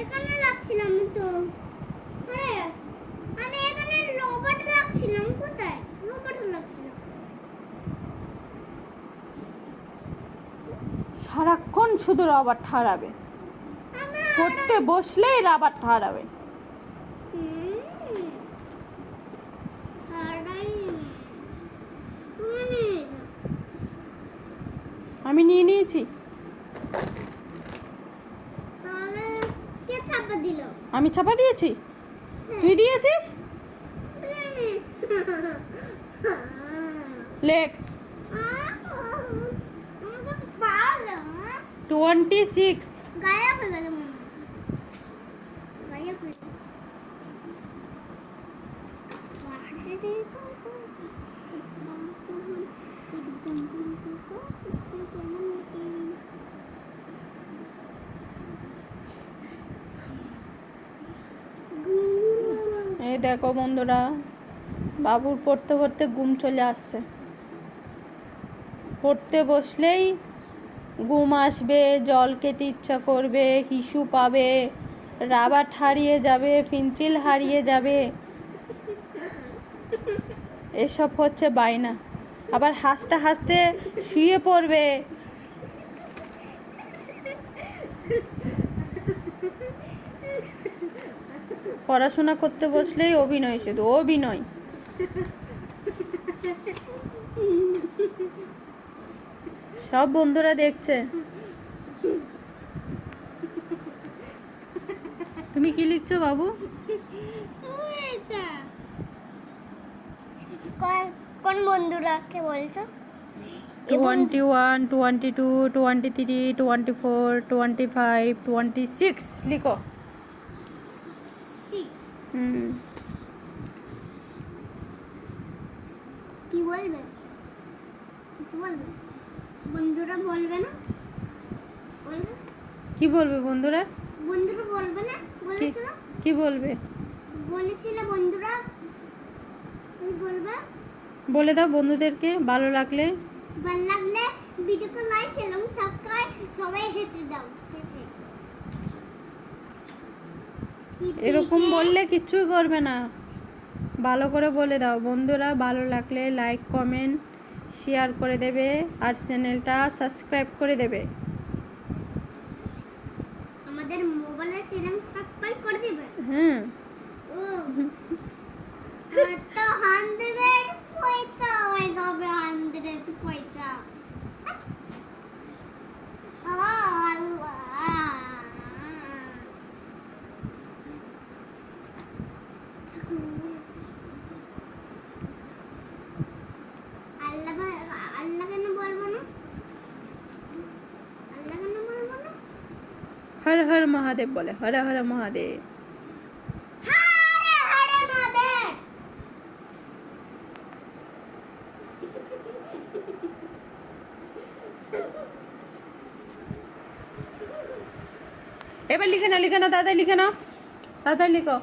এখানে লাগছিলাম তো। আরে আমি এখানে রোবট লাগছিলাম কোথায়? রোবট লাগছিলাম সারাক্ষণ শুধু রাবার ঠাড়াবে আমি পড়তে বসলেই রাবার নিয়েছো। আমি নিয়ে নিয়েছি। আমি ছাপা দিয়েছি? তুই দিয়েছিস? লেখ। Twenty six. গায়েব দেখো বন্ধুরা, বাবুর পড়তে পড়তে ঘুম চলে আসছে। পড়তে বসলেই ঘুম আসবে, জল খেতে ইচ্ছা করবে, হিসু পাবে রাবার হারিয়ে যাবে, পেন্সিল হারিয়ে যাবে। এসব হচ্ছে বায়না। আবার হাসতে হাসতে শুয়ে পড়বে। পড়াশোনা করতে বসলেই অভিনয় শুধু অভিনয়। সব বন্ধুরা দেখছে। তুমি কি লিখছো বাবু? কোন- বন্ধুরাকে বলছো? Twenty one twenty two twenty three twenty four twenty five twenty six লিখো। কি বলবে? কিছু বলবে? বন্ধুরা বলবে না? বলবে? কি বলবে বন্ধুরা? বন্ধুরা বলবে না? বলেছিল? কি বলবে? বলেছিল বন্ধুরা। তুমি বলবে? বলে দাও বন্ধুদেরকে ভালো লাগলে। ভালো লাগলে ভিডিওকে লাইক এবং সাবস্ক্রাইব সবাই হেঁটে দাও এরকম বললে কিচ্ছুই করবে না। ভালো করে বলে দাও। বন্ধুরা ভালো লাগলে লাইক কমেন্ট শেয়ার করে দেবে আর চ্যানেলটা সাবস্ক্রাইব করে দেবে। আমাদের মোবাইলের চ্যানেল সাবস্ক্রাইব করে দিবে? হ্যাঁ। ও। একটা হান্ড্রেড পয়সা হয়ে যাবে হান্ড্রেড পয়সা ও আল্লাহ আল্লাহ বা- আল্লাহ কেন বলব না আল্লাহ কেন বলব না হর হর মহাদেব বলে, হর হর মহাদেব। এবার লিখে না লিখে না তাড়াতাড়ি লিখে নাও, তাড়াতাড়ি লিখো।